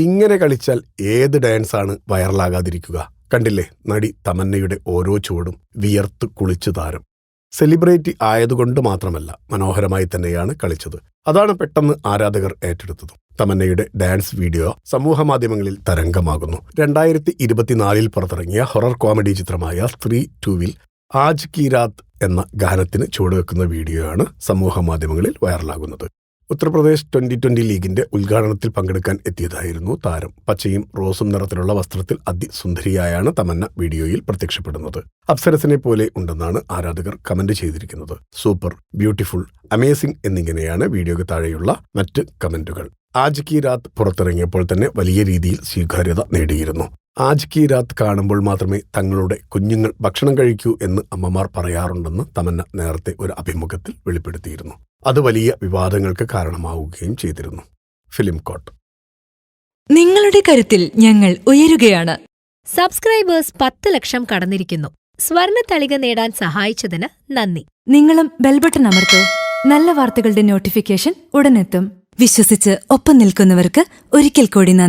ഇങ്ങനെ കളിച്ചാൽ ഏത് ഡാൻസാണ് വൈറലാകാതിരിക്കുക? കണ്ടില്ലേ? നടി തമന്നയുടെ ഓരോ ചുവടും വിയർത്ത് കുളിച്ചു താരം. സെലിബ്രിറ്റി ആയതുകൊണ്ട് മാത്രമല്ല മനോഹരമായി തന്നെയാണ് കളിച്ചത്. അതാണ് പെട്ടെന്ന് ആരാധകർ ഏറ്റെടുത്തത്. തമന്നയുടെ ഡാൻസ് വീഡിയോ സമൂഹമാധ്യമങ്ങളിൽ തരംഗമാകുന്നു. രണ്ടായിരത്തി ഇരുപത്തിനാലിൽ പുറത്തിറങ്ങിയ ഹൊറർ കോമഡി ചിത്രമായ സ്ത്രീ ടൂവിൽ ആജ് കി രാത് എന്ന ഗാനത്തിന് ചുവടുവെക്കുന്ന വീഡിയോയാണ് സമൂഹമാധ്യമങ്ങളിൽ വൈറലാകുന്നത്. ഉത്തർപ്രദേശ് ട്വന്റി ട്വന്റി ലീഗിന്റെ ഉദ്ഘാടനത്തിൽ പങ്കെടുക്കാൻ എത്തിയതായിരുന്നു താരം. പച്ചയും റോസും നിറത്തിലുള്ള വസ്ത്രത്തിൽ അതിസുന്ദരിയായാണ് തമന്ന വീഡിയോയിൽ പ്രത്യക്ഷപ്പെടുന്നത്. അപ്സരസിനെ പോലെ ഉണ്ടെന്നാണ് ആരാധകർ കമന്റ് ചെയ്തിരിക്കുന്നത്. സൂപ്പർ ബ്യൂട്ടിഫുൾ അമേസിംഗ് എന്നിങ്ങനെയാണ് വീഡിയോയ്ക്ക് താഴെയുള്ള മറ്റ് കമന്റുകൾ. ആജ് കി രാത് പുറത്തിറങ്ങിയപ്പോൾ തന്നെ വലിയ രീതിയിൽ സ്വീകാര്യത നേടിയിരുന്നു. ആജ് കി രാത് കാണുമ്പോൾ മാത്രമേ തങ്ങളുടെ കുഞ്ഞുങ്ങൾ ഭക്ഷണം കഴിക്കൂ എന്ന് അമ്മമാർ പറയാറുണ്ടെന്ന് തമന്ന നേരത്തെ ഒരു അഭിമുഖത്തിൽ വെളിപ്പെടുത്തിയിരുന്നു. അത് വലിയ വിവാദങ്ങൾക്ക് കാരണമാവുകയും ചെയ്തിരുന്നു. ഫിലിം കോട്ട്. നിങ്ങളുടെ കരുത്തിൽ ഞങ്ങൾ ഉയരുകയാണ്. സബ്സ്ക്രൈബേഴ്സ് പത്ത് ലക്ഷം കടന്നിരിക്കുന്നു. സ്വർണ തളിക നേടാൻ സഹായിച്ചതിന് നന്ദി. നിങ്ങളും ബെൽബട്ടൺ അമർത്തോ. നല്ല വാർത്തകളുടെ നോട്ടിഫിക്കേഷൻ ഉടനെത്തും. വിശ്വസിച്ച് ഒപ്പം നിൽക്കുന്നവർക്ക് ഒരിക്കൽ കൂടി നന്ദി.